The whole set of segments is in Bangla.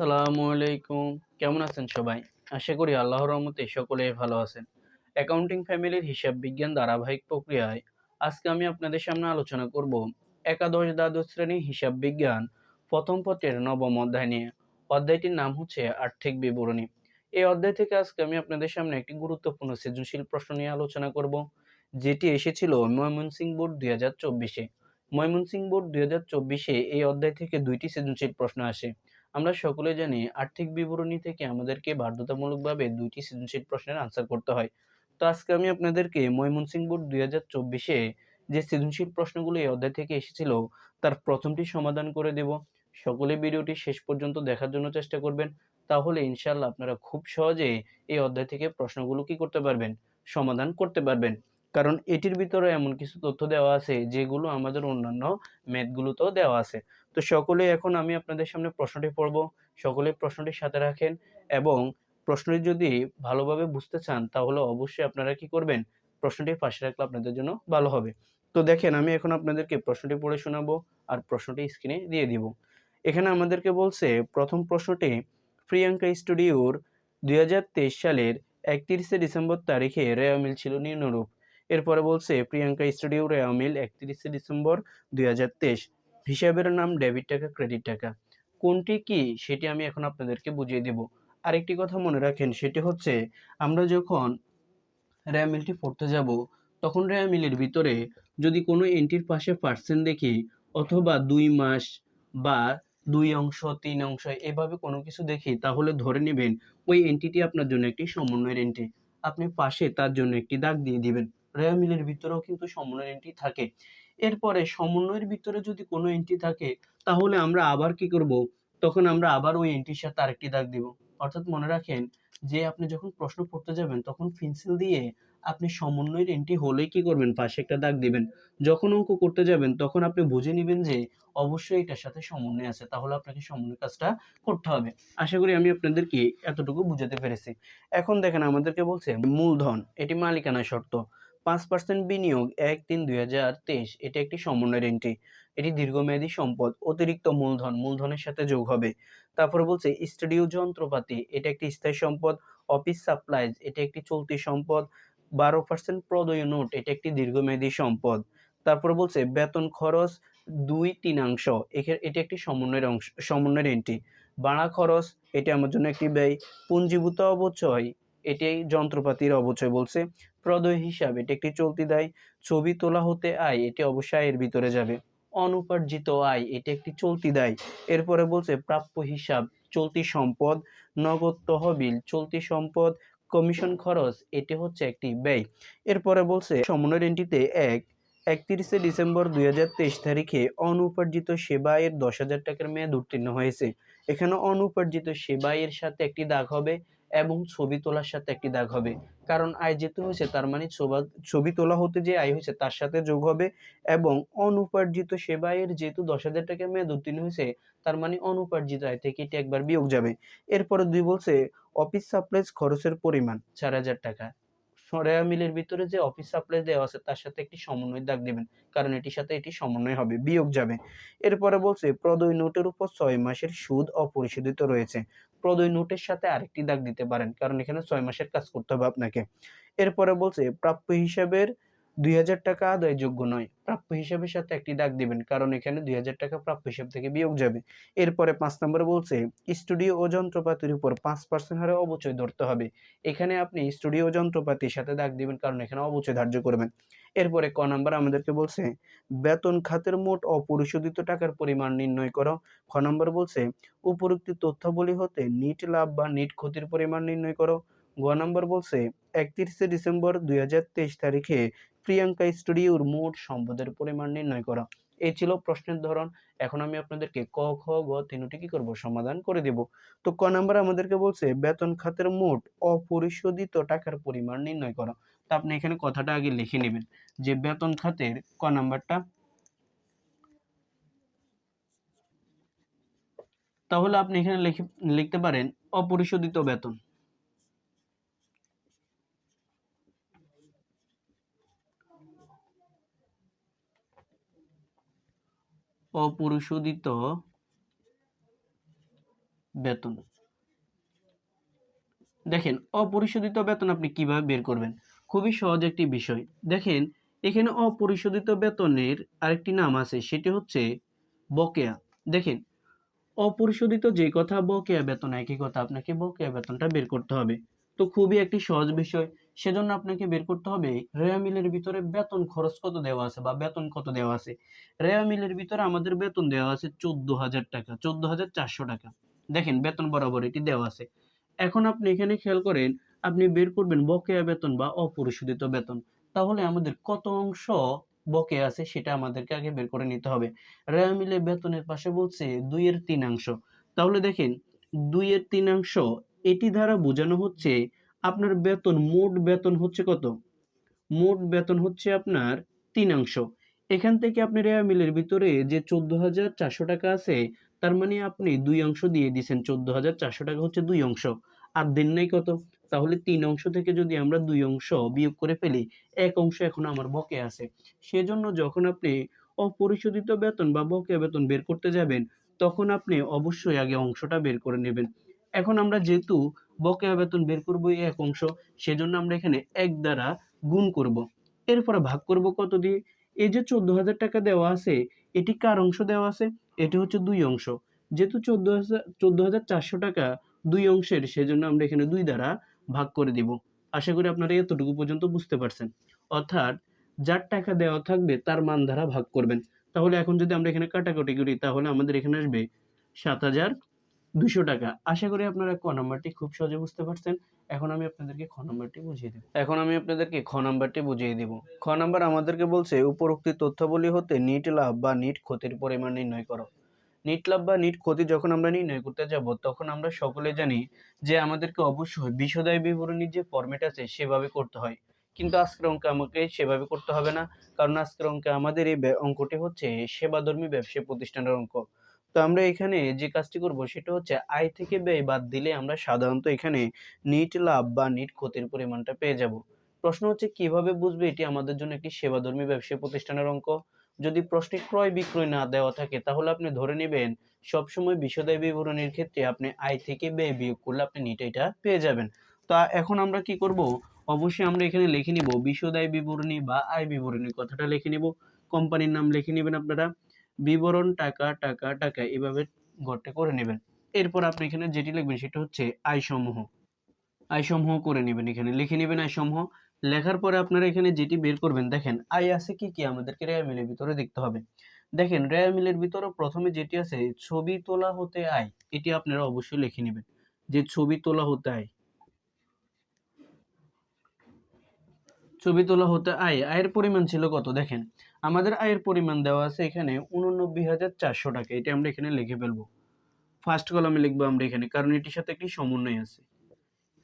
আসসালামু আলাইকুম। কেমন আছেন সবাই? আশা করি আল্লাহর রহমতে সকলে ভালো আছেন। অ্যাকাউন্টিং ফ্যামিলির হিসাব বিজ্ঞান ধারাবাহিক প্রক্রিয়ায় আজকে আমি আপনাদের সামনে আলোচনা করব একাদশ দ্বাদশ শ্রেণি হিসাব বিজ্ঞান, প্রথম পত্রের নবম অধ্যায় নিয়ে। অধ্যায়টির নাম হচ্ছে আর্থিক বিবরণী। এই অধ্যায় থেকে আজকে আমি আপনাদের সামনে একটি গুরুত্বপূর্ণ সৃজনশীল প্রশ্ন নিয়ে আলোচনা করব, যেটি এসেছিল ময়মনসিংহ বোর্ড দুই হাজার চব্বিশে। ময়মনসিংহ বোর্ড দুই হাজার চব্বিশে এই অধ্যায় থেকে দুইটি সৃজনশীল প্রশ্ন আসে। আমরা সকলে জানি আর্থিক বিবরণী থেকে আমাদেরকে বাধ্যতামূলকভাবে দুইটি সৃজনশীল প্রশ্নের আনসার করতে হয়। তো আজকে আমি আপনাদেরকে ময়মনসিংহ বোর্ড দুই হাজার চব্বিশে যে সৃজনশীল প্রশ্নগুলো এই অধ্যায় থেকে এসেছিল, তার প্রথমটি সমাধান করে দেব। সকলে ভিডিওটি শেষ পর্যন্ত দেখার জন্য চেষ্টা করবেন। তাহলে ইনশাল্লাহ আপনারা খুব সহজে এই অধ্যায় থেকে প্রশ্নগুলো কি করতে পারবেন? সমাধান করতে পারবেন। কারণ এটির ভিতরে এমন কিছু তথ্য দেওয়া আছে, যেগুলো আমাদের অন্যান্য ম্যাথগুলোতেও দেওয়া আছে। তো সকলে এখন আমি আপনাদের সামনে প্রশ্নটি পড়ব। সকলে প্রশ্নটি সাথে রাখেন এবং প্রশ্নটি যদি ভালোভাবে বুঝতে চান, তাহলে অবশ্যই আপনারা কি করবেন? প্রশ্নটি পাশে রাখলে আপনাদের জন্য ভালো হবে। তো দেখেন, আমি এখন আপনাদেরকে প্রশ্নটি পড়ে শোনাবো আর প্রশ্নটি স্ক্রিনে দিয়ে দিব। এখানে আমাদেরকে বলছে, প্রথম প্রশ্নটি, প্রিয়াঙ্কা স্টুডিওর দুই হাজার তেইশ সালের একত্রিশে ডিসেম্বর তারিখে রেয়া মিল ছিল নিম্নরূপ। এরপরে বলছে, প্রিয়াঙ্কা স্টুডিও রেয়া মিল একত্রিশে ডিসেম্বর দুই হাজার তেইশ। হিসাবের নাম ডেবিট টাকা, ক্রেডিট টাকা। কোনটি কি সেটি আমি এখন আপনাদেরকে বুঝিয়ে দেব। আরেকটি কথা মনে রাখেন, সেটি হচ্ছে আমরা যখন র্যামিলটি পড়তে যাব, তখন র্যামিলের ভিতরে যদি কোনো এন্ট্রির পাশে পার্সেন্ট দেখি, অথবা দুই মাস বা দুই অংশ, তিন অংশ, এভাবে কোনো কিছু দেখি, তাহলে ধরে নেবেন ওই এন্ট্রিটি আপনার জন্য একটি সমন্বয়ের এন্ট্রি আপনি পাশে তার জন্য একটি দাগ দিয়ে দিবেন। র্যামিলের ভিতরেও কিন্তু সমন্বয়ের এন্ট্রি থাকে। এরপরে সমন্বয়ের ভিতরে যদি কোনো এন্ট্রি থাকে, তাহলে আমরা আবার কি করব? তখন আমরা আবার ওই এন্ট্রির সাথে আরেকটি দাগ দিব। অর্থাৎ মনে রাখেন যে আপনি যখন প্রশ্ন পড়তে যাবেন, তখন পেন্সিল দিয়ে আপনি সমন্বয়ের এন্ট্রি হলেই কি করবেন? পাশে একটা দাগ দিবেন। যখন অঙ্ক করতে যাবেন, তখন আপনি বুঝে নেবেন যে অবশ্যই এটার সাথে সমন্বয় আছে। তাহলে আপনাকে সমন্বয় কাজটা করতে হবে। আশা করি আমি আপনাদেরকে এতটুকু বুঝাতে পেরেছি। এখন দেখেন, আমাদেরকে বলছে মূলধন। এটি মালিকানা শর্ত। পাঁচ পার্সেন্ট বিনিয়োগ এক তিন দুই হাজার তেইশ। এটি একটি সমন্বয়ের এন্ট্রি এটি দীর্ঘমেয়াদী সম্পদ, অতিরিক্ত মূলধন, মূলধনের সাথে যোগ হবে। তারপরে বলছে, স্টুডিও যন্ত্রপাতি, এটা একটি স্থায়ী সম্পদ। অফিস সাপ্লাইজ, এটা একটি চলতি সম্পদ। বারো পার্সেন্ট প্রদয় নোট, এটা একটি দীর্ঘমেয়াদী সম্পদ। তারপরে বলছে, বেতন খরচ দুই তিনাংশ এটি একটি সমন্বয়ের অংশ, সমন্বয়ের এন্ট্রি ভাড়া খরচ, এটি আমার জন্য একটি ব্যয়। পুঞ্জীভূত অবচয়, এটি যন্ত্রপাতির অবচয় বলছে। প্রদয় হিসাব এটি একটি চলতি দায়। ছবি তোলা হতে আয়, এটি অবশ্যই আয়ের ভিতরে যাবে। অনুপার্জিত আয়, এটি একটি চলতি দায়। এরপরে বলছে, প্রাপ্য হিসাব, চলতি সম্পদ, নগদ তহবিল, চলতি সম্পদ, কমিশন খরচ, এটি হচ্ছে একটি ব্যয়। এরপরে বলছে সমন্বয় এন্ট্রিতে এক, একত্রিশে ডিসেম্বর দুই হাজার তেইশ তারিখে অনুপার্জিত সেবায়ের দশ হাজার টাকার মেয়াদ উত্তীর্ণ হয়েছে। এখানে অনুপার্জিত সেবায়ের সাথে একটি দাগ হবে। এবং ছবি তোলার সাথে একটি দাগ হবে। কারণ আয় যেহেতু হয়েছে, তার মানে ছবি তোলা হতে যে আয় হয়েছে, তার সাথে যোগ হবে এবং অনুপার্জিত সেবায়ের যেহেতু দশ হাজার টাকা মেয়াদ উত্তীর্ণ হয়েছে, তার মানে অনুপার্জিত আয় থেকে এটি একবার বিয়োগ যাবে। এরপরে দুই বলছে অফিস সাপ্লাইজ খরচের পরিমাণ, চার হাজার টাকা। সরেয়া মিলের ভিতরে যে অফিস সাপ্লাই দেওয়া আছে, তার সাথে একটি সমন্বয় দাগ দিবেন, কারণ এটির সাথে এটি সমন্বয় হবে, বিয়োগ যাবে। এরপরে বলছে, প্রদয় নোটের উপর ছয় মাসের সুদ অপরিশোধিত রয়েছে। প্রদয় নোটের সাথে আরেকটি দাগ দিতে পারেন, কারণ এখানে ছয় মাসের কাজ করতে হবে আপনাকে। এরপরে বলছে, প্রাপ্য হিসাবের দুই হাজার টাকা আদায়যোগ্য নয়। প্রাপ্য হিসাবের সাথে একটি দাগ দিবেন, কারণ এখানে দুই হাজার টাকা প্রাপ্য হিসাব থেকে বিয়োগ যাবে। এরপরে পাঁচ নম্বরে বলছে, স্টুডিও ও যন্ত্রপাতির উপর পাঁচ পার্সেন্ট হারে অবচয় ধরতে হবে। এখানে আপনি স্টুডিও যন্ত্রপাতির সাথে দাগ দিবেন, কারণ এখানে অবচয় ধার্য করবেন। এরপরে ক নাম্বার আমাদেরকে বলছে, বেতন খাতের মোট অপরিশোধিত টাকার পরিমাণ নির্ণয় করো। খ নম্বর বলছে, উপরোক্ত তথ্যাবলী হতে নিট লাভ বা নিট ক্ষতির পরিমাণ নির্ণয় করো। গ নম্বর বলছে, একত্রিশে ডিসেম্বর দুই হাজার তেইশ তারিখে প্রিয়াঙ্কা স্টুডিওর মোট সম্পদের পরিমাণ নির্ণয় করা। এই ছিল প্রশ্নের ধরন। এখন আমি আপনাদেরকে ক, খ, গ তিনটি কি করব সমাধান করে দেব। তো ক নাম্বার আমাদেরকে বলছে, বেতন খাতের মোট অপরিশোধিত টাকার পরিমাণ নির্ণয় করা। তো আপনি এখানে কথাটা আগে লিখে নেবেন। যে বেতন খাতের ক নাম্বারটা? তাহলে আপনি এখানে লিখতে পারেন, অপরিশোধিত বেতন। অপরিশোধিত বেতন। দেখেন, অপরিশোধিত বেতন আপনি কীভাবে বের করবেন? খুবই সহজ একটি বিষয়। দেখেন, এখানে অপরিশোধিত বেতনের আরেকটি নাম আছে, সেটি হচ্ছে বকেয়া। দেখেন, অপরিশোধিত যে কথা বকেয়া বেতন, একই কথা আপনাকে বকেয়া বেতনটা বের করতে হবে। তো খুবই একটি সহজ বিষয়। সেজন্য আপনাকে বের করতে হবে, রেয়া মিলের ভিতরে বেতন খরচ কত দেওয়া আছে বা বেতন কত দেওয়া আছে? রেয়া মিলের ভিতরে আমাদের বেতন দেওয়া আছে চোদ্দ হাজার টাকা, চোদ্দ হাজার চারশো টাকা। দেখেন, বেতন বরাবর এটি দেওয়া আছে। এখন আপনি এখানে খেয়াল করেন আপনি বের করবেন বকেয়া বেতন বা অপরিশোধিত বেতন। তাহলে আমাদের কত অংশ বকেয়া আছে সেটা আমাদেরকে আগে বের করে নিতে হবে। রেয়া মিলে বেতনের পাশে বলছে দুইয়ের তিনাংশ তাহলে দেখেন, দুইয়ের তিনাংশ এটি দ্বারা বোঝানো হচ্ছে আপনার বেতন, মোট বেতন হচ্ছে কত? মোট বেতন হচ্ছে আপনার তিনাংশ এখান থেকে আপনি রেয়া মিলের ভিতরে যে চোদ্দ হাজার চারশো টাকা আছে, তার মানে আপনি দুই অংশ দিয়ে দিয়েছেন চোদ্দ হাজার চারশো টাকা হচ্ছে দুই অংশ। আর দেন নাই কত? তাহলে তিন অংশ থেকে যদি আমরা দুই অংশ বিয়োগ করে ফেলি, এক অংশ এখন আমার বকে আছে। সেজন্য যখন আপনি অপরিশোধিত বেতন বা বকেয়া বেতন বের করতে যাবেন, তখন আপনি অবশ্যই আগে অংশটা বের করে নেবেন। এখন আমরা যেহেতু বকেয়া বেতন বের করব এক অংশ, সেজন্য আমরা এখানে এক দ্বারা গুণ করব। এরপরে ভাগ করব কত দিয়ে? এই যে চোদ্দ হাজার টাকা দেওয়া আছে, এটি কার অংশ দেওয়া আছে? এটি হচ্ছে দুই অংশ। যেহেতু চোদ্দ হাজার চোদ্দ হাজার চারশো টাকা দুই অংশের, সেজন্য আমরা এখানে দুই দ্বারা ভাগ করে দিব। আশা করি আপনারা এতটুকু পর্যন্ত বুঝতে পারছেন। অর্থাৎ যার টাকা দেওয়া থাকবে তার মান দ্বারা ভাগ করবেন। তাহলে এখন যদি আমরা এখানে কাটাকাটি করি, তাহলে আমাদের এখানে আসবে সাত হাজার দুশো টাকা। আশা করি আপনারা ক নাম্বারটি খুব সহজে বুঝতে পারছেন। এখন আমি আপনাদেরকে খ নাম্বারটি বুঝিয়ে দেব। এখন আমি আপনাদেরকে খ নাম্বারটি বুঝিয়ে দেব। খ নাম্বার আমাদেরকে বলছে, উপরোক্ত তথ্যাবলী হতে নিট লাভ বা নিট ক্ষতির পরিমাণ নির্ণয় করো। নিট লাভ বা নিট ক্ষতি যখন আমরা নির্ণয় করতে যাব, তখন আমরা সকলে জানি যে আমাদেরকে অবশ্যই বিশদায় বিবরণীর যে ফর্মেট আছে সেভাবে করতে হয়। কিন্তু আজকের অঙ্কে আমাকে সেভাবে করতে হবে না, কারণ আজকের অঙ্কে আমাদের এই অঙ্কটি হচ্ছে সেবাধর্মী ব্যবসায়ী প্রতিষ্ঠানের অঙ্ক। তো আমরা এখানে যে কাজটি করব সেটা হচ্ছে আয় থেকে ব্যয় বাদ দিলে আমরা সাধারণত এখানে নিট লাভ বা নিট ক্ষতির পরিমাণটা পেয়ে যাব। প্রশ্ন হচ্ছে কীভাবে বুঝবে এটি আমাদের জন্য একটি সেবাধর্মী ব্যবসায়ী প্রতিষ্ঠানের অঙ্ক? যদি প্রশ্নে ক্রয় বিক্রয় না দেওয়া থাকে, তাহলে আপনি ধরে নেবেন সবসময় বিশদায় বিবরণীর ক্ষেত্রে আপনি আয় থেকে ব্যয় বিয়োগ করলে আপনি নিট এটা পেয়ে যাবেন। তা এখন আমরা কি করব? অবশ্যই আমরা এখানে লিখে নিব বিশদায় বিবরণী বা আয় বিবরণী কথাটা লিখে নিব। কোম্পানির নাম লিখে নেবেন আপনারা। বিবরণ টাকা টাকা টাকা এভাবে ঘরটা করে নেবেন। এরপর আপনি এখানে যেটি লিখবেন সেটা হচ্ছে আয়সমূহ। আয়সমূহ করে নেবেন এখানে। লিখে নেবেন আয়সমূহ। লেখার পরে আপনারা এখানে যেটি বের করবেন, দেখেন আয় আছে কি কি, আমাদেরকে রেয়া মিলের ভিতরে দেখতে হবে। দেখেন, রেয়া মিলের ভিতরে প্রথমে যেটি আছে, ছবি তোলা হতে আয় এটি আপনারা অবশ্যই লিখে নেবেন, যে ছবি তোলা হতে আয় ছবি তোলা হতে আয় আয়ের পরিমাণ ছিল কত? দেখেন, আমাদের আয়ের পরিমাণ দেওয়া আছে এখানে উননব্বই হাজার চারশো টাকা, এটি আমরা এখানে লিখে ফেলব। ফার্স্ট কলামে লিখব আমরা এখানে, কারণ এটির সাথে একটি সমন্বয় আছে।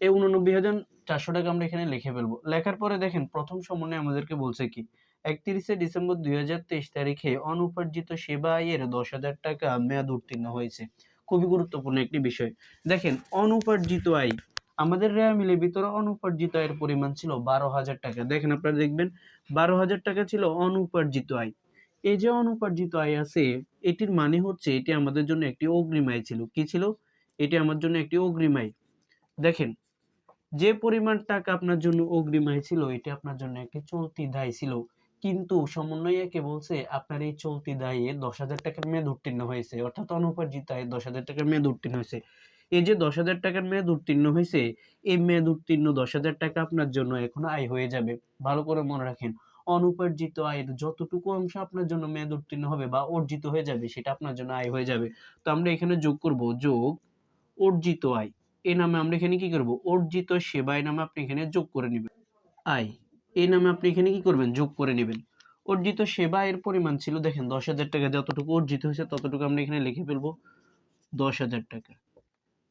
এই উননব্বই হাজার চারশো টাকা আমরা এখানে লিখে ফেলব। লেখার পরে দেখেন, প্রথম সমন্বয় আমাদেরকে বলছে কি, একত্রিশে ডিসেম্বর দুই হাজার তেইশ তারিখে অনুপার্জিত সেবা আয়ের দশ হাজার টাকা মেয়াদ উত্তীর্ণ হয়েছে। খুবই গুরুত্বপূর্ণ একটি বিষয়। দেখেন, অনুপার্জিত আয়, আমাদের রেয়া মিলের ভিতরে অনুপার্জিত আয়ের পরিমাণ ছিল বারো হাজার টাকা। দেখেন আপনারা দেখবেন, বারো হাজার টাকা ছিল অনুপার্জিত আয়। এই যে অনুপার্জিত আয় আছে, এটির মানে হচ্ছে এটি আমাদের জন্য একটি অগ্রিম আয় ছিল। কি ছিল? এটি আমার জন্য একটি অগ্রিম আয়। দেখেন যে পরিমাণ টাকা আপনার জন্য অগ্রিম আয় ছিল এটি আপনার জন্য একটি চলতি দায় ছিল। কিন্তু সমন্বয়কে বলছে, আপনার এই চলতি দায়ে দশ হাজার টাকার মেয়াদ উত্তীর্ণ হয়েছে, অর্থাৎ অনুপার্জিত আয় দশ হাজার টাকার মেয়াদ উত্তীর্ণ হয়েছে। এই যে দশ হাজার টাকার মেয়াদ উত্তীর্ণ হয়েছে, এই মেয়াদ উত্তীর্ণ দশ হাজার টাকা আপনার জন্য এখন আয় হয়ে যাবে। ভালো করে মনে রাখেন, অনুপার্জিত আয়ের যতটুকু অংশ আপনার জন্য মেয়াদ উত্তীর্ণ হবে বা অর্জিত হয়ে যাবে, সেটা আপনার জন্য আয় হয়ে যাবে। তো আমরা এখানে যোগ করব যোগ অর্জিত আয়। এই নামে আমরা এখানে কি করব? অর্জিত সেবায় নামে আপনি এখানে যোগ করে নেবেন। আয় এই নামে আপনি এখানে কি করবেন? যোগ করে নেবেন। অর্জিত সেবা এর পরিমাণ ছিল, দেখেন, দশ হাজার টাকা, যতটুকু অর্জিত হয়েছে ততটুকু আমরা এখানে লিখে ফেলব, দশ হাজার টাকা।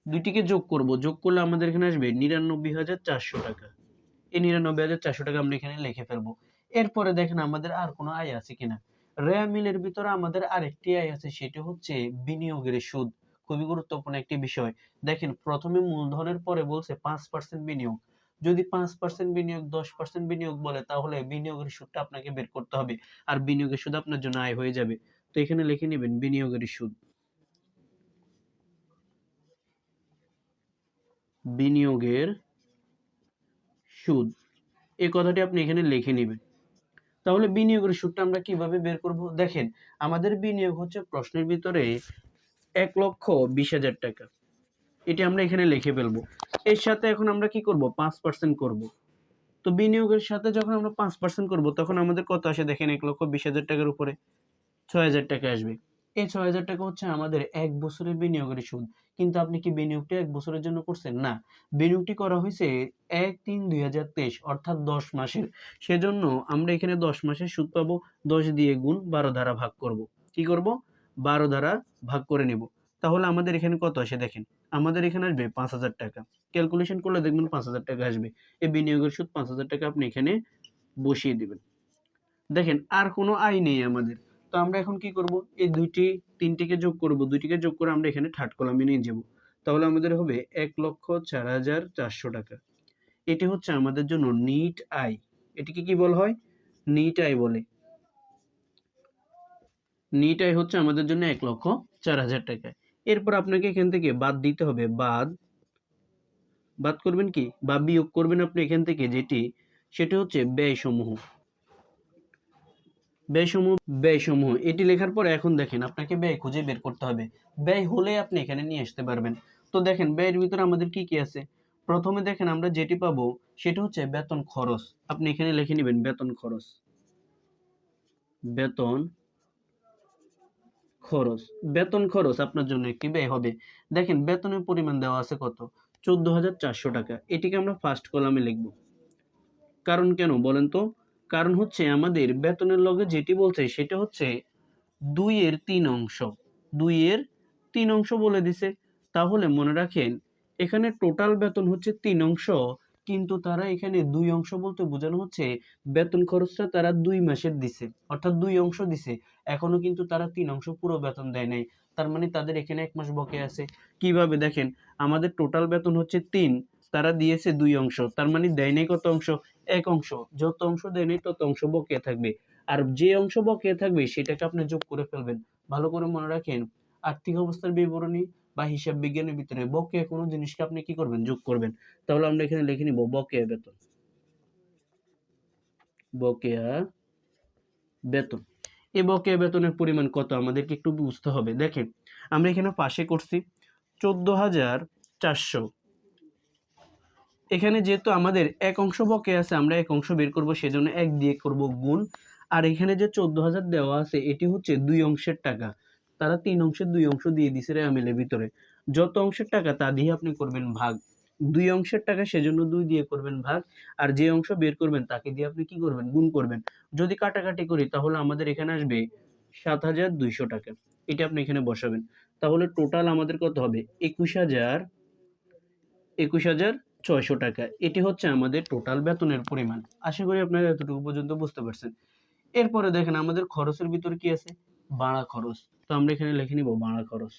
দুইটিকে যোগ করব। যোগ করলে আমাদের এখানে আসবে নিরানব্বই হাজার চারশো টাকা। এই নিরানব্বই হাজার চারশো টাকা আমরা এখানে লিখে ফেলব। এরপরে দেখেন, আমাদের আর কোনো আয় আছে কিনা? রেয়া মিলের ভিতরে আমাদের আরেকটি আয় আছে, সেটি হচ্ছে বিনিয়োগের সুদ। খুবই গুরুত্বপূর্ণ একটি বিষয়। দেখেন, প্রথমে মূলধনের পরে বলছে পাঁচ পার্সেন্ট বিনিয়োগ। যদি পাঁচ পার্সেন্ট বিনিয়োগ, দশ পার্সেন্ট বিনিয়োগ বলে, তাহলে বিনিয়োগের সুদটা আপনাকে বের করতে হবে। আর বিনিয়োগের সুদ আপনার জন্য আয় হয়ে যাবে। তো এখানে লিখে নেবেন, বিনিয়োগের সুদ। বিনিয়োগের সুদ। এই কথাটি আপনি এখানে লিখে নেবেন। তাহলে বিনিয়োগের সুদটা আমরা কীভাবে বের করব? দেখেন, আমাদের বিনিয়োগ হচ্ছে প্রশ্নের ভিতরে এক লক্ষ বিশ হাজার টাকা। এটি আমরা এখানে লিখে ফেলব। এর সাথে এখন আমরা কি করব? পাঁচ পার্সেন্ট করব। তো বিনিয়োগের সাথে যখন আমরা পাঁচ পার্সেন্ট করব, তখন আমাদের কত আসে? দেখেন এক লক্ষ বিশ হাজার টাকার উপরে ছয় হাজার টাকা আসবে। এই ছয় হাজার টাকা হচ্ছে আমাদের এক বছরের বিনিয়োগের সুদ। কিন্তু আপনি কি বিনিয়োগটা এক বছরের জন্য করছেন? না। বিনিয়োগটি করা হয়েছে এক তিন দুই হাজার তেইশ, অর্থাৎ দশ মাসের। সেজন্য আমরা এখানে দশ মাসের সুদ পাবো, দশ দিয়ে গুণ বারো দ্বারা ভাগ করব। কি করব? বারো দ্বারা ভাগ করে নিব। তাহলে আমাদের এখানে কত আসে দেখেন? আমাদের এখানে আসবে পাঁচ হাজার টাকা। ক্যালকুলেশন করলে দেখবেন পাঁচ হাজার টাকা আসবে। এই বিনিয়োগের সুদ পাঁচ হাজার টাকা আপনি এখানে বসিয়ে দিবেন। দেখেন, আর কোনো আয় নেই আমাদের। তো আমরা এখন কি করব? এই দুইটি, তিনটিকে যোগ করব। দুইটিকে যোগ করে আমরা এখানে থার্ড কলামে নিয়ে যাব। তাহলে আমাদের হবে এক লক্ষ চার হাজার চারশো টাকা। এটি হচ্ছে আমাদের জন্য নিট আয়। এটিকে কি বলা হয়? নিট আয় বলে। নিট আয় হচ্ছে আমাদের জন্য এক লক্ষ চার হাজার টাকা। এরপর আপনাকে এখান থেকে বাদ দিতে হবে, বাদ বাদ করবেন কি? বা বিয়োগ করবেন আপনি এখান থেকে যেটি, সেটি হচ্ছে ব্যয়সমূহ। ব্যয়সমূহ ব্যয়সমূহ। এটি লেখার পরে এখন দেখেন আপনাকে ব্যয় খুঁজে বের করতে হবে। ব্যয় হলে আপনি এখানে নিয়ে আসতে পারবেন। তো দেখেন, ব্যয়ের ভিতরে আমাদের কি কি আছে? প্রথমে দেখেন আমরা যেটি পাবো, সেটা হচ্ছে বেতন খরচ। আপনি এখানে লিখে নেবেন বেতন খরচ। বেতন খরচ, বেতন খরচ আপনার জন্য একটি ব্যয় হবে। দেখেন, বেতনের পরিমাণ দেওয়া আছে কত? চোদ্দ হাজার চারশো টাকা। এটিকে আমরা ফার্স্ট কলামে লিখব। কারণ কেন বলেন তো? কারণ হচ্ছে আমাদের বেতনের লগে যেটি বলছে সেটা হচ্ছে দুই এর তিন অংশ। দুই এর তিন অংশ বলে দিছে। তাহলে মনে রাখেন, এখানে টোটাল বেতন হচ্ছে তিন অংশ। কিন্তু তারা এখানে দুই অংশ বলতে বোঝানো হচ্ছে, বেতন খরচটা তারা দুই মাসের দিছে, অর্থাৎ দুই অংশ দিছে। এখনও কিন্তু তারা তিন অংশ পুরো বেতন দেয় নাই। তার মানে তাদের এখানে এক মাস বকে আছে। কীভাবে? দেখেন, আমাদের টোটাল বেতন হচ্ছে তিন, তারা দিয়েছে দুই অংশ। তার মানে দেয় নাই কত অংশ? এক অংশ। যত অংশ দেয় নাই, তত অংশ বকে থাকবে। আর যে অংশ বকে থাকবে, সেটাকে আপনি যোগ করে ফেলবেন। ভালো করে মনে রাখেন। আর্থিক অবস্থার বিবরণী বা হিসাব বিজ্ঞানের ভিতরে বকেয়া কোনো জিনিসকে আপনি কি করবেন? যোগ করবেন। তাহলে আমরা এখানে লিখে নিব বকেয়া বেতন। বকেয়া বেতন। এই বকেয়া বেতনের পরিমাণ কত? আমাদেরকে একটু বুঝতে হবে। দেখেন, আমরা এখানে পাশে করছি চোদ্দ হাজার চারশো। এখানে যেহেতু আমাদের এক অংশ বকে আছে, আমরা এক অংশ বের করব, সেজন্য এক দিয়ে করব গুণ। আর এখানে যে চোদ্দ হাজার দেওয়া আছে, এটি হচ্ছে দুই অংশের টাকা। তারা তিন অংশের দুই অংশ দিয়ে দিছে রেয়ামিলের ভিতরে। যত অংশের টাকা, তা দিয়ে আপনি করবেন ভাগ। দুই অংশের টাকা সেজন্য দুই দিয়ে করবেন ভাগ, আর যে অংশ বের করবেন, তাকে দিয়ে আপনি কি করবেন? গুণ করবেন। যদি কাটাকাটি করি, তাহলে আমাদের এখানে আসবে সাত হাজার দুইশো টাকা। এটা আপনি এখানে বসাবেন। তাহলে টোটাল আমাদের কত হবে? একুশ হাজার একুশ হাজার ছয়শো টাকা। এটি হচ্ছে আমাদের টোটাল বেতনের পরিমাণ। আশা করি আপনারা এতটুকু পর্যন্ত বুঝতে পারছেন। এরপরে দেখেন, আমাদের খরচের ভিতরে কি আছে? বাড়া খরচ। আমরা এখানে লিখে নিব বাড়া খরচ।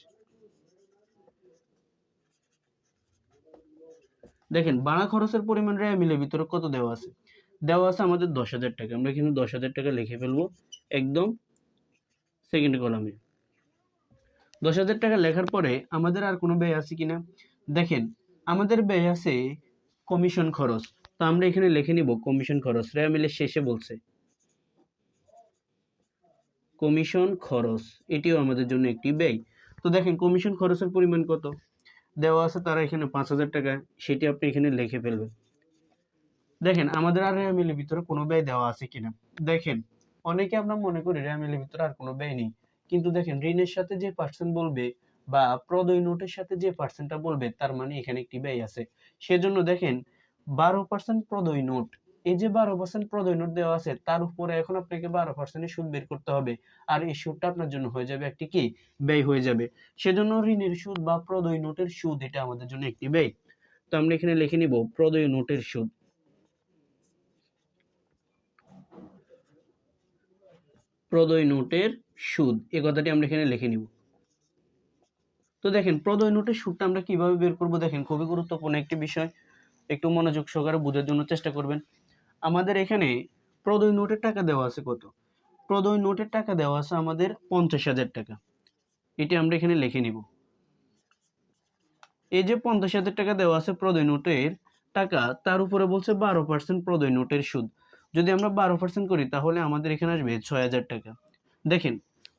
দেখেন বাড়া খরচের পরিমাণ রেয়া মিলের ভিতরে কত দেওয়া আছে? দেওয়া আছে আমাদের দশ হাজার টাকা। আমরা এখানে দশ হাজার টাকা লিখে ফেলব একদম সেকেন্ড কলামে দশ হাজার টাকা লেখার পরে আমাদের আর কোনো ব্যয় আছে কিনা? দেখেন, আমাদের ব্যয় আছে কমিশন খরচ। তো আমরা এখানে লিখে নিব কমিশন খরচ। রেয়া মিলে শেষে বলছে। কমিশন খরচ, এটিও আমাদের জন্য একটি ব্যয়। তো দেখেন কমিশন খরচের পরিমাণ কত? দেওয়া আছে তারা এখানে পাঁচ হাজার টাকা, সেটি আপনি এখানে লিখে ফেলবেন। দেখেন, আমাদের আর রেয়ামিলের ভিতরে কোনো ব্যয় দেওয়া আছে কিনা? দেখেন, অনেকে আমরা মনে করি রেয়ামিলের ভিতরে আর কোনো ব্যয় নেই। কিন্তু দেখেন, ঋণের সাথে যে পার্সেন্ট বলবে বা প্রদয় নোটের সাথে যে পার্সেন্টটা বলবে, তার মানে এখানে একটি ব্যয় আছে। সেজন্য দেখেন, বারো পার্সেন্ট প্রদয় নোট এই যে বারো পার্সেন্ট প্রদয় নোট দেওয়া আছে, তার উপরে এখন আপনাকে বারো পার্সেন্টের সুদ বের করতে হবে। আর এই সুদটা আপনার জন্য হয়ে যাবে একটি কি? ব্যয় হয়ে যাবে। সেজন্য ঋণের সুদ বা প্রদয় নোটের সুদ এটা আমাদের জন্য একটি ব্যয়। তো আমরা এখানে লিখে নিব, প্রদয় নোটের সুদ। প্রদয় নোটের সুদ, এ কথাটি আমরা এখানে লিখে নিব। তো দেখেন, প্রদয় নোটের সুদটা আমরা কীভাবে বের করব? দেখেন, খুবই গুরুত্বপূর্ণ একটি বিষয়। একটু মনোযোগ সহকারে বোঝার জন্য চেষ্টা করবেন। আমাদের এখানে প্রদয় নোটের টাকা দেওয়া আছে কত? প্রদয় নোটের টাকা দেওয়া আছে আমাদের পঞ্চাশ হাজার টাকা। এটি আমরা এখানে লিখে নিব। এই যে পঞ্চাশ হাজার টাকা দেওয়া আছে প্রদয় নোটের টাকা, তার উপরে বলছে বারো পার্সেন্ট প্রদয় নোটের সুদ। যদি আমরা বারো পার্সেন্ট করি, তাহলে আমাদের এখানে আসবে ছয় হাজার টাকা। দেখেন,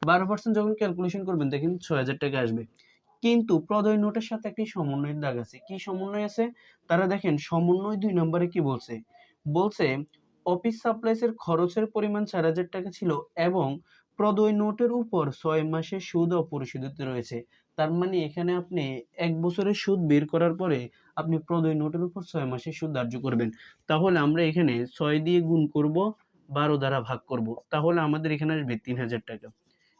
বারো পার্সেন্ট যখন ক্যালকুলেশন করবেন, দেখেন ছয় হাজার টাকা আসবে। কিন্তু প্রদয় নোটের সাথে একটি সমন্বয়ের দাগ আছে। কি সমন্বয় আছে? তারা দেখেন, সমন্বয় দুই নম্বরে কি বলছে? বলছে, অফিস সাপ্লাইসের খরচের পরিমাণ চার হাজার টাকা ছিল এবং প্রদয় নোটের উপর ছয় মাসের সুদ অপরিশোধিত রয়েছে। তার মানে এখানে আপনি এক বছরের সুদ বের করার পরে আপনি প্রদয় নোটের উপর ছয় মাসের সুদ ধার্য করবেন। তাহলে আমরা এখানে ছয় দিয়ে গুণ করব, বারো দ্বারা ভাগ করব। তাহলে আমাদের এখানে আসবে তিন হাজার টাকা।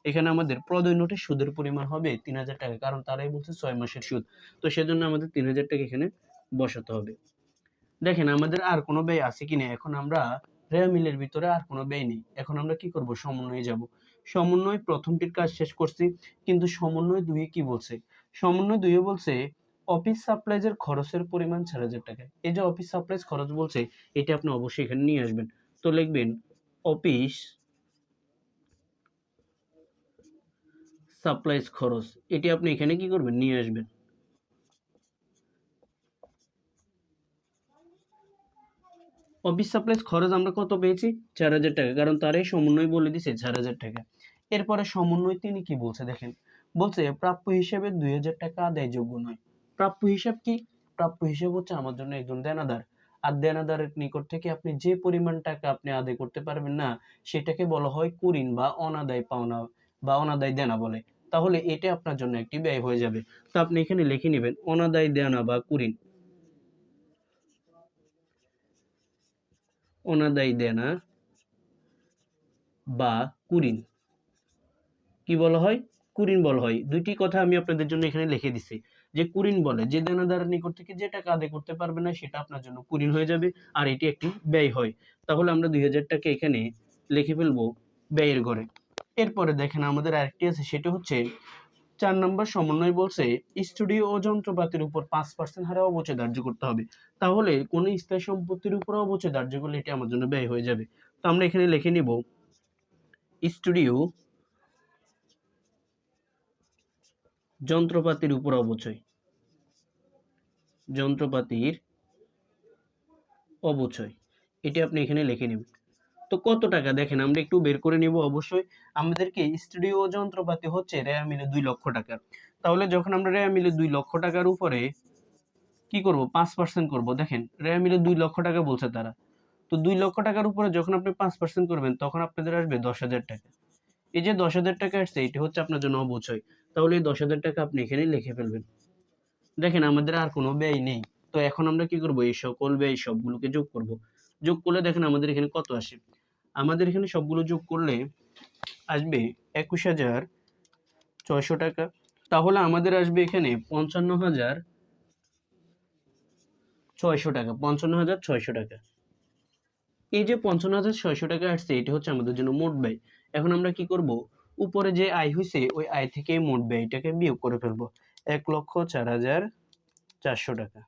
এখানে আমাদের প্রদয় নোটের সুদের পরিমাণ হবে তিন হাজার টাকা, কারণ তারাই বলছে ছয় মাসের সুদ। তো সেজন্য আমাদের তিন হাজার টাকা এখানে বসাতে হবে। দেখেন, আমাদের আর কোনো ব্যয় আছে কিনা এখন আমরা রেয়া মিলের ভিতরে আর কোনো ব্যয় নেই। এখন আমরা কি করব? সমন্বয়ে যাব। সমন্বয় প্রথমটির কাজ শেষ করছি, কিন্তু সমন্বয় দুইয়ে কি বলছে? সমন্বয় দুইয়ে বলছে, অফিস সাপ্লাইজের খরচের পরিমাণ চার হাজার টাকা। এই যে অফিস সাপ্লাইজ খরচ বলছে, এটা আপনি অবশ্যই এখানে নিয়ে আসবেন। তো লিখবেন, অফিস সাপ্লাইজ খরচ। এটি আপনি এখানে কি করবেন? নিয়ে আসবেন। অফিস সাপ্লাইজ খরচ আমরা কত পেয়েছি? চার হাজার টাকা। কারণ তারাই সমন্বয় বলে দিছে চার হাজার টাকা। এরপরে সমন্বয় তিনি কি বলছে দেখেন? বলছে, প্রাপ্য হিসেবে দুই হাজার টাকা আদায়যোগ্য নয়। প্রাপ্য হিসাব কি? প্রাপ্য হিসাব হচ্ছে আমার জন্য একজন দেনাদার। আর দেনাদারের নিকট থেকে আপনি যে পরিমাণ টাকা আপনি আদায় করতে পারবেন না, সেটাকে বলা হয় কুরিন বা অনাদায় পাওনা বা অনাদায় দেনা বলে। তাহলে এটা আপনার জন্য একটি ব্যয় হয়ে যাবে। তো আপনি এখানে লিখে নেবেন, অনাদায় দেনা বা কুরিন। অনাদায়ী দেনা বা কুরিন। কি বলা হয়? কুরিন বলা হয়। দুইটি কথা আমি আপনাদের জন্য এখানে লিখে দিছি। যে কুরিন বলে, যে দেনাদারের নিকট থেকে যে টাকা আদায় করতে পারবে না, সেটা আপনার জন্য কুরিন হয়ে যাবে আর এটি একটি ব্যয় হয়। তাহলে আমরা দুই হাজার টাকা এখানে লিখে ফেলব ব্যয়ের ঘরে। এরপরে দেখেন আমাদের আরেকটি আছে, সেটা হচ্ছে চার নম্বর সমন্বয় বলছে স্টুডিও ও যন্ত্রপাতির উপর পাঁচ পার্সেন্ট হারে অবচয় ধার্য করতে হবে। তাহলে কোনো স্থায়ী সম্পত্তির উপর অবচয় ধার্য করলে এটি আমার জন্য ব্যয় হয়ে যাবে। তো আমরা এখানে লিখে নিব স্টুডিও যন্ত্রপাতির উপর অবচয়। যন্ত্রপাতির অবচয়। এটি আপনি এখানে লিখে নেবেন তো কত টাকা? দেখেন, আমরা একটু বের করে নিব অবশ্যই। আমাদেরকে স্টুডিও যন্ত্রপাতি হচ্ছে রেয়া দুই লক্ষ টাকা। তাহলে যখন আমরা রেয়া দুই লক্ষ টাকার উপরে কি করব? পাঁচ পার্সেন্ট করব। দেখেন, রেয়া দুই লক্ষ টাকা বলছে তারা। তো দুই লক্ষ টাকার উপরে যখন আপনি পাঁচ পার্সেন্ট করবেন, তখন আপনাদের আসবে দশ হাজার টাকা। এই যে দশ হাজার টাকা আসছে, এটি হচ্ছে আপনার জন্য অবচয়। তাহলে এই দশ হাজার টাকা আপনি এখানে লিখে ফেলবেন। দেখেন, আমাদের আর কোনো ব্যয় নেই। তো এখন আমরা কি করব? এই সকল ব্যয় সবগুলোকে যোগ করব। যোগ করলে দেখেন, আমাদের এখানে কত আসে? আমাদের এখানে সবগুলো যোগ করলে আসবে একুশ হাজার ছয়শো টাকা। তাহলে আমাদের আসবে এখানে পঞ্চান্ন হাজার ছয়শো টাকা, পঞ্চান্ন হাজার ছয়শো টাকা। এই যে পঞ্চান্ন হাজার ছয়শো টাকা আসছে, এটা হচ্ছে আমাদের জন্য মোট ব্যয়। এখন আমরা কি করব? উপরে যে আয় হয়েছে ওই আয় থেকে মোট ব্যয়টাকে বিয়োগ করে ফেলব। এক লক্ষ চার হাজার চারশো টাকা।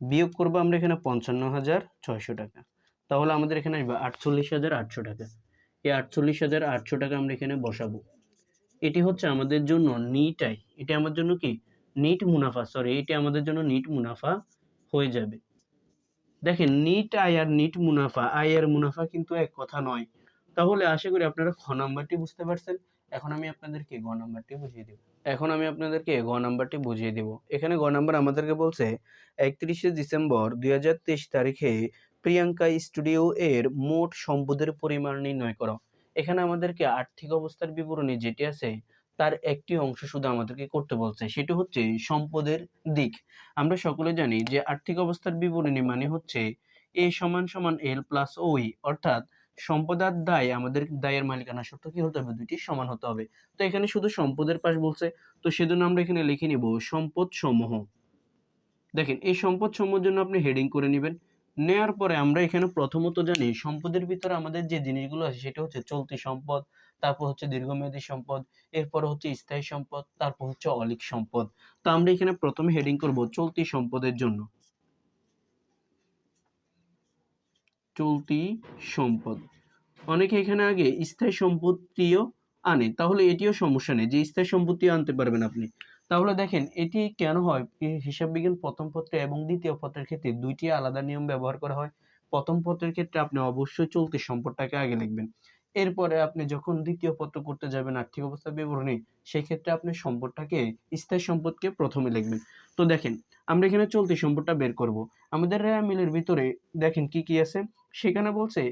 বিয়োগ করব আমরা এখানে পঞ্চান্ন হাজার ছয়শো টাকা। তাহলে আমাদের এখানে আসবে আটচল্লিশ হাজার আটশো টাকা। এই আটচল্লিশ হাজার আটশো টাকা আমরা এখানে বসাবো। এটি হচ্ছে আমাদের জন্য নিট আয় এটি আমার জন্য কি? নিট মুনাফা সরি এটি আমাদের জন্য নিট মুনাফা হয়ে যাবে। দেখেন নিট আয় আর নিট মুনাফা আয় আর মুনাফা কিন্তু এক কথা নয়। তাহলে আশা করি আপনারা খ নাম্বারটি বুঝতে পারছেন। এখন আমি আপনাদেরকে গ নাম্বারটি বুঝিয়ে দেব। এখন আমি আপনাদেরকে গ নাম্বারটি বুঝিয়ে দেব। এখানে গ নাম্বার আমাদেরকে বলছে, একত্রিশে ডিসেম্বর দুই হাজার তেইশ তারিখে প্রিয়াঙ্কা স্টুডিও এর মোট সম্পদের পরিমাণ নির্ণয় করো। এখানে আমাদেরকে আর্থিক অবস্থার বিবরণী যেটি আছে, তার একটি অংশ শুধু আমাদেরকে করতে বলছে। সেটি হচ্ছে সম্পদের দিক। আমরা সকলে জানি যে আর্থিক অবস্থার বিবরণী মানে হচ্ছে এ সমান সমান এল প্লাস ওই, অর্থাৎ সম্পদার দায়, আমাদের দায়ের মালিকানা সত্ত্ব কি হতে হবে? দুইটি সমান হতে হবে। তো এখানে শুধু সম্পদের পাশ বলছে, তো সেজন্য আমরা এখানে লিখে নিব সম্পদ সমূহ দেখেন, এই সম্পদ সমূহের জন্য আপনি হেডিং করে নেবেন। নেয়ার পরে আমরা এখানে প্রথমত জানি সম্পদের ভিতরে আমাদের যে জিনিসগুলো আছে সেটা হচ্ছে চলতি সম্পদ, তারপর হচ্ছে দীর্ঘমেয়াদী সম্পদ, এরপর হচ্ছে স্থায়ী সম্পদ, তারপর হচ্ছে অলিক সম্পদ। তো আমরা এখানে প্রথমে হেডিং করব চলতি সম্পদের জন্য। চলতি সম্পদ। অনেকে এখানে আগে স্থায়ী সম্পত্তিও আনে, তাহলে এটিও সমস্যা নেই যে স্থায়ী সম্পত্তি আনতে পারবেন আপনি। তাহলে দেখেন, এটি কেন হয়? হিসাব বিজ্ঞান প্রথম পত্রে এবং দ্বিতীয় পত্রের ক্ষেত্রে দুইটি আলাদা নিয়ম ব্যবহার করা হয়। প্রথম পত্রের ক্ষেত্রে আপনি অবশ্যই চলতি সম্পদটাকে আগে লিখবেন। এরপরে আপনি যখন দ্বিতীয় পত্র করতে যাবেন, আর্থিক অবস্থা বিবরণী সেই ক্ষেত্রে আপনি সম্পদটাকে, স্থায়ী সম্পদকে প্রথমে লিখবেন। তো দেখেন, আমরা এখানে চলতি সম্পদটা বের করব। আমাদের রেয়া মিলের ভিতরে দেখেন কি কি আছে? সেখানে বলছে,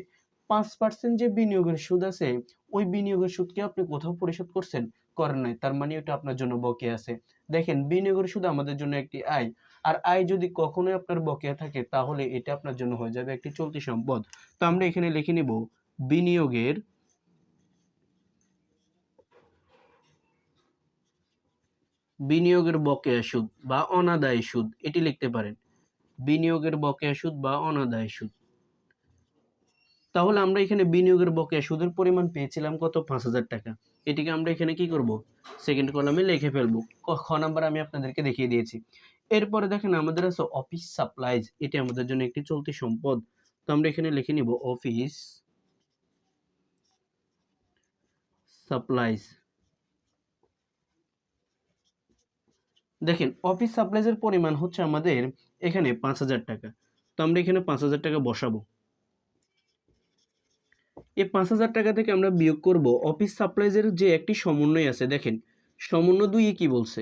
পাঁচ পার্সেন্ট যে বিনিয়োগের সুদ আছে, ওই বিনিয়োগের সুদকে আপনি কোথাও পরিশোধ করছেন? করেন নাই, তার মানে ওটা আপনার জন্য বকেয়া আছে। দেখেন, বিনিয়োগের সুদ আমাদের জন্য একটি আয়। আর আয় যদি কখনোই আপনার বকেয়া থাকে, তাহলে এটা আপনার জন্য হয়ে যাবে একটি চলতি সম্পদ। তো আমরা এখানে লিখে নিব, বিনিয়োগের বিনিয়োগের বকেয়া সুদ বা অনাদায় সুদ, এটি লিখতে পারেন। বিনিয়োগের বকেয়া সুদ বা অনাদায় সুদ। তাহলে আমরা এখানে বিনিয়োগের বকেয়া সুদের পরিমাণ পেয়েছিলাম কত? পাঁচ হাজার টাকা। এটিকে আমরা এখানে কি করব? সেকেন্ড কলামে লিখে ফেলব। খ নাম্বার আমি আপনাদেরকে দেখিয়ে দিয়েছি। এরপরে দেখেন, আমাদের আছে অফিস সাপ্লাইজ এটি আমাদের জন্য একটি চলতি সম্পদ। তো আমরা এখানে লিখে নিব অফিস সাপ্লাইজ দেখেন অফিস সাপ্লাইজের পরিমাণ হচ্ছে আমাদের এখানে পাঁচ হাজার টাকা। তো আমরা এখানে পাঁচ হাজার টাকা বসাবো। এই পাঁচ হাজার টাকা থেকে আমরা বিয়োগ করব অফিস সাপ্লাইজের যে একটি সমন্বয় আছে, দেখেন। সমন্বয় দুইয়ে কি বলছে?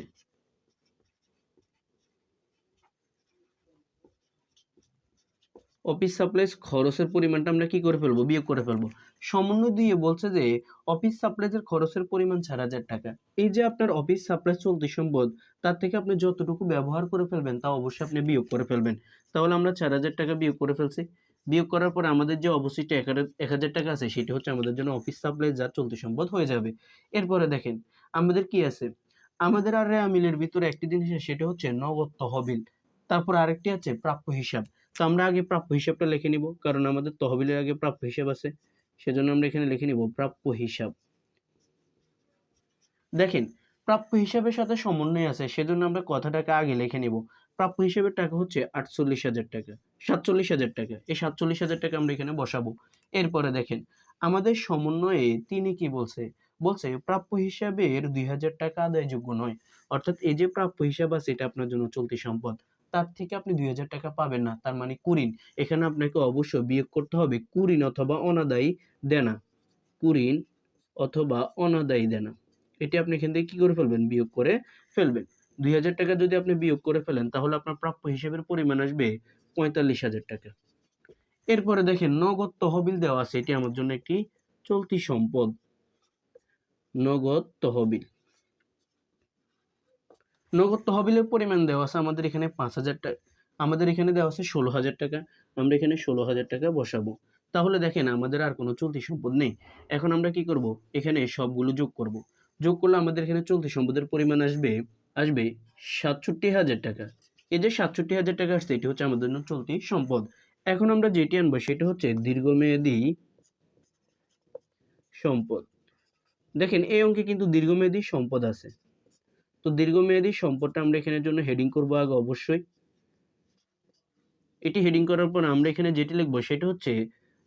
অফিস সাপ্লাইজ খরচের পরিমাণটা আমরা কি করে ফেলব? বিয়োগ করে ফেলব। সমন্বয় দিয়ে বলছে যে, অফিস সাপ্লাইজের খরচের পরিমাণ চার হাজার টাকা। এই যে আপনার অফিস সাপ্লাইজ চলতি সম্পদ, তার থেকে আপনি যতটুকু ব্যবহার করে ফেলবেন, তা অবশ্যই আপনি বিয়োগ করে ফেলবেন। তাহলে আমরা চার হাজার টাকা বিয়োগ করে ফেলছি। বিয়োগ করার পর আমাদের যে অবশিষ্ট এক হাজার টাকা আছে, সেটি হচ্ছে আমাদের জন্য অফিস সাপ্লাই যা চলতি সম্পদ হয়ে যাবে। এরপরে দেখেন, আমাদের কি আছে? আমাদের আর রেয়া মিলের ভিতরে একটি জিনিস সেটা হচ্ছে নগদ তহবিল। তারপর আরেকটি আছে প্রাপ্য হিসাব। তো আমরা আগে প্রাপ্য হিসাবটা লিখে নিব, কারণ আমাদের তহবিলের আগে প্রাপ্য হিসাব আছে, সেজন্য আমরা এখানে লিখে নিব প্রাপ্য হিসাব। দেখেন, প্রাপ্য হিসাবের সাথে সমন্বয় আছে, সেজন্য আমরা কথাটাকে আগে লিখে নিব। প্রাপ্য হিসেবের টাকা হচ্ছে আটচল্লিশ হাজার টাকা। সাতচল্লিশ হাজার টাকা। এই সাতচল্লিশ হাজার টাকা আমরা এখানে বসাবো। এরপরে দেখেন, আমাদের সমন্বয়ে তিনি কি বলছে? বলছে, প্রাপ্য হিসাবের দুই হাজার টাকা আদায়যোগ্য নয়। অর্থাৎ এই যে প্রাপ্য হিসাব আছে, এটা আপনার জন্য চলতি সম্পদ। তার থেকে আপনি দুই হাজার টাকা পাবেন না, তার মানে কুরিন। এখানে আপনাকে অবশ্যই বিয়োগ করতে হবে কুরিন অথবা অনাদায়ী দেনা। কুরিন অথবা অনাদায়ী দেনা। এটি আপনি এখান থেকে কি করে ফেলবেন? বিয়োগ করে ফেলবেন। দুই হাজার টাকা যদি আপনি বিয়োগ করে ফেলেন, তাহলে আপনার প্রাপ্য হিসেবের পরিমাণ আসবে পঁয়তাল্লিশ হাজার টাকা। এরপরে দেখেন, নগদ তহবিল দেওয়া আছে। এটি আমার জন্য একটি চলতি সম্পদ। নগদ তহবিল। নগদ তহবিলের পরিমাণ দেওয়া আছে আমাদের এখানে পাঁচ হাজার টাকা। আমাদের এখানে দেওয়া আছে ষোলো হাজার টাকা। আমরা এখানে ষোলো হাজার টাকা বসাবো। তাহলে দেখেন, আমাদের আর কোনো চলতি সম্পদ নেই। এখন আমরা কি করব? এখানে সবগুলো যোগ করব। যোগ করলে আমাদের এখানে চলতি সম্পদের পরিমাণ আসবে আসবে সাতষট্টি হাজার টাকা। এই যে সাতষট্টি হাজার টাকা আসছে, এটি হচ্ছে আমাদের জন্য চলতি সম্পদ। এখন আমরা যেটি আনব, সেটা হচ্ছে দীর্ঘমেয়াদী সম্পদ। দেখেন, এই অঙ্কে কিন্তু দীর্ঘমেয়াদী সম্পদ আছে। তো দীর্ঘমেয়াদী সম্পদটা আমরা এখানের জন্য হেডিং করব আগে অবশ্যই। এটি হেডিং করার পর আমরা এখানে যেটি লিখব, সেটা হচ্ছে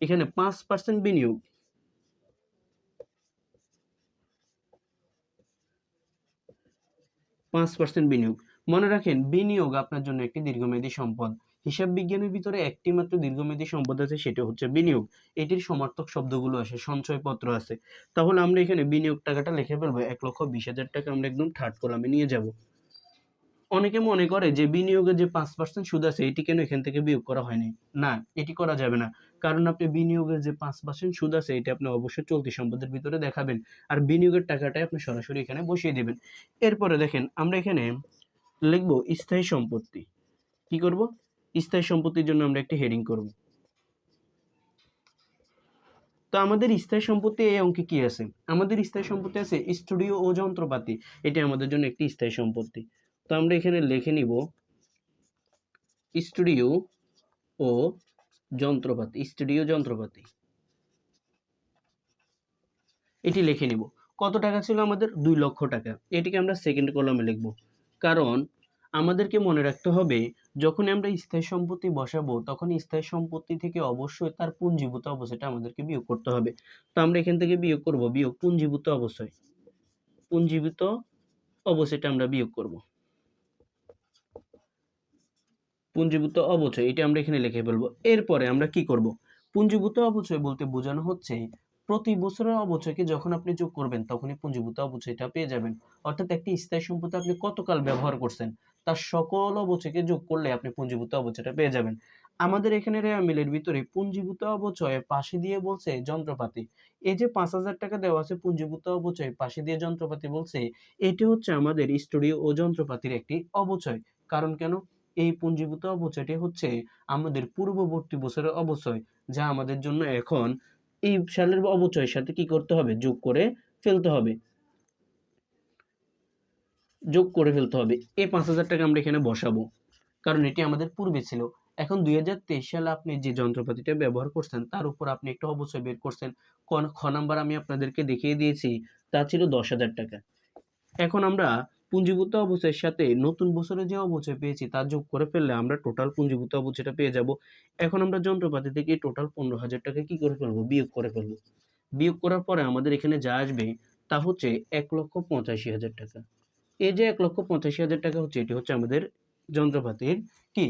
এখানে পাঁচ পার্সেন্ট বিনিয়োগ। পাঁচ পার্সেন্ট বিনিয়োগ। মনে রাখেন, বিনিয়োগ আপনার জন্য একটি দীর্ঘমেয়াদী সম্পদ। হিসাব বিজ্ঞানের ভিতরে একটি মাত্র দীর্ঘমেয়াদী সম্পদ আছে, সেটা হচ্ছে বিনিয়োগ। এটির সমার্থক শব্দগুলো আছে সঞ্চয়পত্র আছে। তাহলে আমরা এখানে বিনিয়োগ টাকাটা লিখে ফেলব, এক লক্ষ বিশ হাজার টাকা আমরা একদম থার্ড কলামে নিয়ে যাব। অনেকে মনে করে যে বিনিয়োগে যে পাঁচ পার্সেন্ট সুদ আছে, এটি কেন এখান থেকে বিয়োগ করা হয়নি? না, এটি করা যাবে না। কারণ আপনি বিনিয়োগের যে পাঁচ পার্সেন্ট সুদ আছে, এটা আপনি অবশ্যই চলতি সম্পদের ভিতরে দেখাবেন। আর বিনিয়োগের টাকাটাই আপনি সরাসরি এখানে বসিয়ে দেবেন। এরপরে দেখেন, আমরা এখানে লিখব স্থায়ী সম্পত্তি। কি করব? স্থায়ী সম্পত্তির জন্য আমরা একটি হেডিং করব। তো আমাদের স্থায়ী সম্পত্তি এই অঙ্কে কি আছে? আমাদের স্থায়ী সম্পত্তি আছে স্টুডিও ও যন্ত্রপাতি। এটি আমাদের জন্য একটি স্থায়ী সম্পত্তি। তো আমরা এখানে লিখে নিব স্টুডিও ও যন্ত্রপাতি, স্টুডিও যন্ত্রপাতি। এটি লিখে নিব। কত টাকা ছিল আমাদের? দুই লক্ষ টাকা। এটিকে আমরা সেকেন্ড কলমে লিখব। কারণ আমাদেরকে মনে রাখতে হবে, যখন আমরা স্থায়ী সম্পত্তি বসাবো, তখন স্থায়ী সম্পত্তি থেকে অবশ্যই তার পুঞ্জীভূত অবস্থাটা আমাদেরকে বিয়োগ করতে হবে। তো আমরা এখান থেকে বিয়োগ করব, বিয়োগ পুঞ্জীভূত অবশ্যই পুঞ্জীভূত অবচয়টা আমরা বিয়োগ করব। পুঞ্জীভূত অবচয়, এটা আমরা এখানে লিখে ফেলব। এরপরে আমরা কি করব? পুঞ্জীভূত অবচয় বলতে বোঝানো হচ্ছে প্রতি বছরের অবচয়কে যখন আপনি যোগ করবেন, তখনই পুঞ্জীভূত অবচয়টা পেয়ে যাবেন। অর্থাৎ একটি স্থায়ী সম্পত্তি আপনি কতকাল ব্যবহার করছেন, তার সকল অবচয়কে যোগ করলে আপনি পুঞ্জীভূত অবচয়টা পেয়ে যাবেন। আমাদের এখানে রেয়া মিলের ভিতরে পুঞ্জীভূত অবচয়ে পাশে দিয়ে বলছে যন্ত্রপাতি। এই যে পাঁচ হাজার টাকা দেওয়া আছে পুঞ্জীভূত অবচয় পাশে দিয়ে যন্ত্রপাতি বলছে, এটি হচ্ছে আমাদের স্টুডিও ও যন্ত্রপাতির একটি অবচয়। কারণ কেন? এই পুঞ্জীভূত অবচয়টি হচ্ছে আমাদের পূর্ববর্তী বছরের অবচয়, যা আমাদের জন্য এখন এই সালের অবচয়ের সাথে কি করতে হবে? যোগ করে ফেলতে হবে। যোগ করে ফেলতে হবে। এই পাঁচ হাজার টাকা আমরা এখানে বসাবো। কারণ এটি আমাদের পূর্বে ছিল। এখন দুই হাজার তেইশ সালে আপনি যে যন্ত্রপাতিটা ব্যবহার করছেন, তার উপর আপনি একটা অবচয় বের করছেন। খ নাম্বার আমি আপনাদেরকে দেখিয়ে দিয়েছি। তা ছিল দশ হাজার টাকা। এখন আমরা পুঞ্জীভূত অবচয়ের সাথে নতুন বছরে যে অবচয় পেয়েছি তা যোগ করে ফেললে আমরা টোটাল পুঞ্জীভূত অবচয়টা পেয়ে যাব। এখন আমরা যন্ত্রপাতি থেকে টোটাল পনেরো হাজার টাকা কি করে ফেলব? বিয়োগ করে ফেলব। বিয়োগ করার পরে আমাদের এখানে যা আসবে তা হচ্ছে এক লক্ষ পঁচাশি হাজার টাকা। এই যে এক লক্ষ পঁচাশি হাজার টাকা হচ্ছে, এটি হচ্ছে আমাদের যন্ত্রপাতির কি?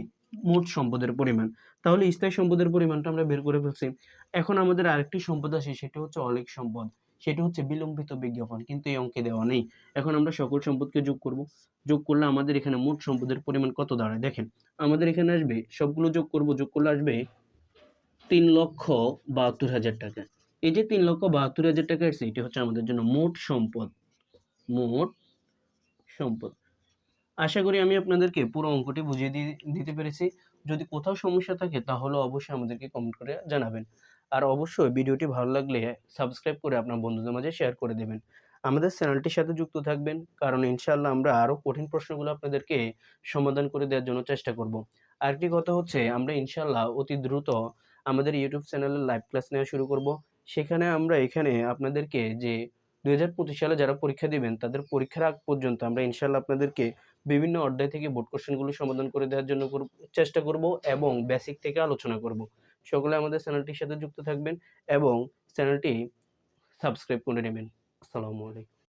মোট সম্পদের পরিমাণ। তাহলে স্থায়ী সম্পদের পরিমাণটা আমরা বের করে ফেলছি। এখন আমাদের আরেকটি সম্পদ আছে, সেটা হচ্ছে অলেখ সম্পদ। সেটা হচ্ছে বিলম্বিত বিজ্ঞাপন, কিন্তু এই অঙ্কে দেওয়া নেই। এখন আমরা সকল সম্পদকে যোগ করব। যোগ করলে আমাদের এখানে মোট সম্পদের পরিমাণ কত দাঁড়ায়? দেখেন, আমাদের এখানে আসবে, সবগুলো যোগ করব, যোগ করলে আসবে তিন লক্ষ বাহাত্তর হাজার টাকা। এই যে তিন লক্ষ বাহাত্তর হাজার টাকা আসছে, এটি হচ্ছে আমাদের জন্য মোট সম্পদ। মোট সম্পদ। আশা করি আমি আপনাদেরকে পুরো অঙ্কটি বুঝিয়ে দিতে পেরেছি। যদি কোথাও সমস্যা থাকে, তাহলে অবশ্যই আমাদেরকে কমেন্ট করে জানাবেন। আর অবশ্যই ভিডিওটি ভালো লাগলে সাবস্ক্রাইব করে আপনার বন্ধুদের মাঝে শেয়ার করে দেবেন। আমাদের চ্যানেলটির সাথে যুক্ত থাকবেন, কারণ ইনশাআল্লাহ আমরা আরও কঠিন প্রশ্নগুলো আপনাদেরকে সমাধান করে দেওয়ার জন্য চেষ্টা করব। আরেকটি কথা হচ্ছে, আমরা ইনশাআল্লাহ অতি দ্রুত আমাদের ইউটিউব চ্যানেলে লাইভ ক্লাস নেওয়া শুরু করব। সেখানে আমরা এখানে আপনাদেরকে যে দু দুই সালে যারা পরীক্ষা দিবেন, তাদের পরীক্ষার আগ পর্যন্ত আমরা ইনশাআল্লাহ আপনাদেরকে বিভিন্ন অধ্যায় থেকে বোর্ড কোশ্চেনগুলো সমাধান করে দেওয়ার জন্য চেষ্টা করব এবং বেসিক থেকে আলোচনা করব। সকলে আমাদের চ্যানেলটির সাথে যুক্ত থাকবেন এবং চ্যানেলটি সাবস্ক্রাইব করে নেবেন। আসসালামু আলাইকুম।